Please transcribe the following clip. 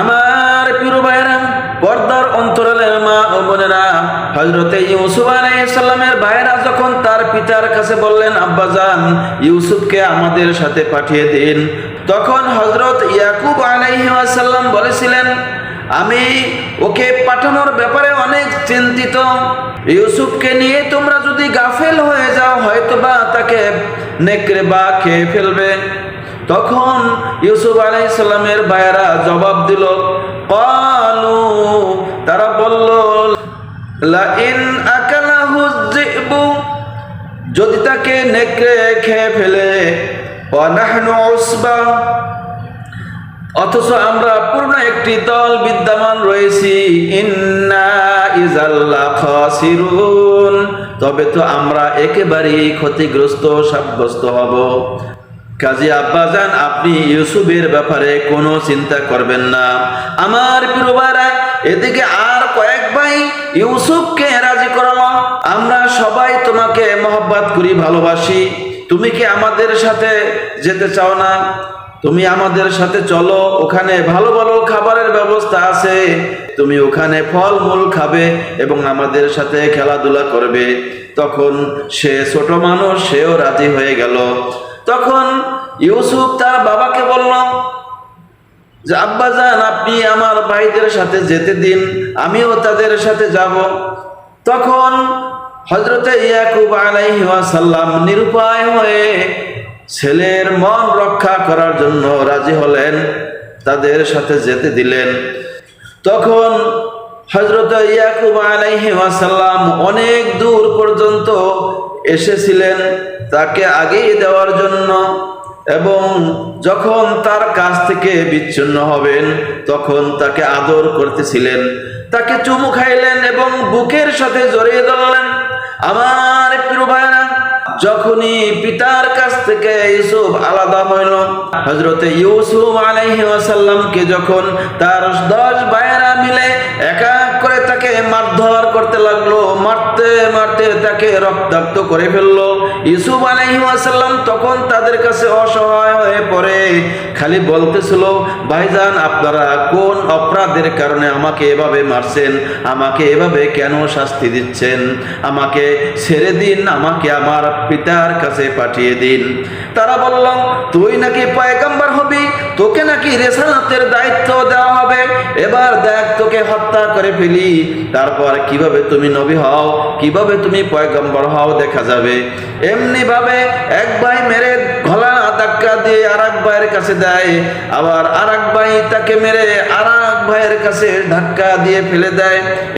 আমার প্রিয় ভাইরা পর্দার অন্তরালের মা ও বোনেরা হজরতে ইউসুফ আলাইসাল্লামের ভাইরা যখন তার পিতার কাছে বললেন আব্বাজান ইউসুফকে আমাদের সাথে পাঠিয়ে দিন। তখন হজরত ইয়াকুব আলাইসাল্লাম বলেছিলেন, আমি ওকে পাঠানোর ব্যাপারে অনেক চিন্তিত। ইউসুফকে নিয়ে তোমরা যদি গাফেল হয়ে যাও, হয়তোবা তাকে নেকড়ে বা খেয়ে ফেলবে। তখন ইউসুফ আলাইসাল্লামের বায়রা জবাব দিল কালু তারা বলল, লাইন আকালাহু যদি তাকে নেকড়ে খেয়ে ফেলে অথচ আমরা পূর্ণ একটি দল বিদ্যমান রয়েছি, ইন্না ইজাল্লা খাসিরুন। তবে তো আমরা একেবারেই ক্ষতিগ্রস্ত, সাব্যস্ত হব। কাজী আব্বাজান আপনি ইউসুফের ব্যাপারে কোনো চিন্তা করবেন না। আমার প্রিয়বারা এদিকে আর কয়েক ভাই ইউসুফকে রাজি করালো আমরা সবাই তোমাকে মহব্বত করি, ভালোবাসি। তুমি কি আমাদের সাথে যেতে চাও না? তুমি আমাদের সাথে চলো, ওখানে ভালো ভালো খাবারের ব্যবস্থা আছে। তুমি ওখানে ফল মূল খাবে এবং আমাদের সাথে খেলাধুলা করবে। তখন সে ছোট মানুষ, সেও রাজি হয়ে গেল। তখন ইউসুফ তার বাবাকে বলল, যে আব্বাজান আপনি আমার ভাইদের সাথে যেতে দিন, আমিও তাদের সাথে যাব। তখন হজরতে ইয়াকুব আলাইহাসাল্লাম নিরুপায় হয়ে ছেলের মন রক্ষা করার জন্য রাজি হলেন, তাদের সাথে যেতে দিলেন। তখন হজরত ইয়াকুব আলাইহি ওয়াসাল্লাম অনেক দূর পর্যন্ত এসেছিলেন তাকে আগেই দেওয়ার জন্য এবং যখন তার কাছ থেকে বিচ্ছিন্ন হবেন, তখন তাকে আদর করতেছিলেন। তাকে চুমু খাইলেন এবং বুকের সাথে জড়িয়ে ধরলেন। আমার প্রিয় ভাইরা যখনই পিতার কাছ থেকে ইউসুফ আলাদা হইল হজরতে ইউসুফ আলাইহি যখন তার দশ ভাইয়েরা মিলে এক এক করে তাকে মারধর করতে লাগল মারতে মারতে তাকে রক্তাক্ত করে ফেলল। ইউসুফ আলাইহি তখন তাদের কাছে অসহায় হয়ে পড়ে। খালি বলতেছিল, ভাইজান, আপনারা কোন অপরাধের কারণে আমাকে এভাবে মারছেন? আমাকে এভাবে কেন শাস্তি দিচ্ছেন? আমাকে ছেড়ে দিন, আমাকে আমার পিতার কাছে পাঠিয়ে দিন। তারা বলল, তুই নাকি পয়গাম্বার হবি? তোকে নাকি রেসাতের দায়িত্ব দেওয়া হবে? এবার দেখ তোকে হত্যা করে ফেলি। তারপর কীভাবে তুমি নবী হও, কীভাবে তুমি পয়গম্বর হও দেখা যাবে। এমনি ভাবে এক ভাই মেরে গলা ধাক্কা দিয়ে আর ভাইয়ের কাছে দেয়। আবার আর ভাই তাকে মেরে আর ভাইয়ের কাছে ধাক্কা দিয়ে ফেলে দেয়।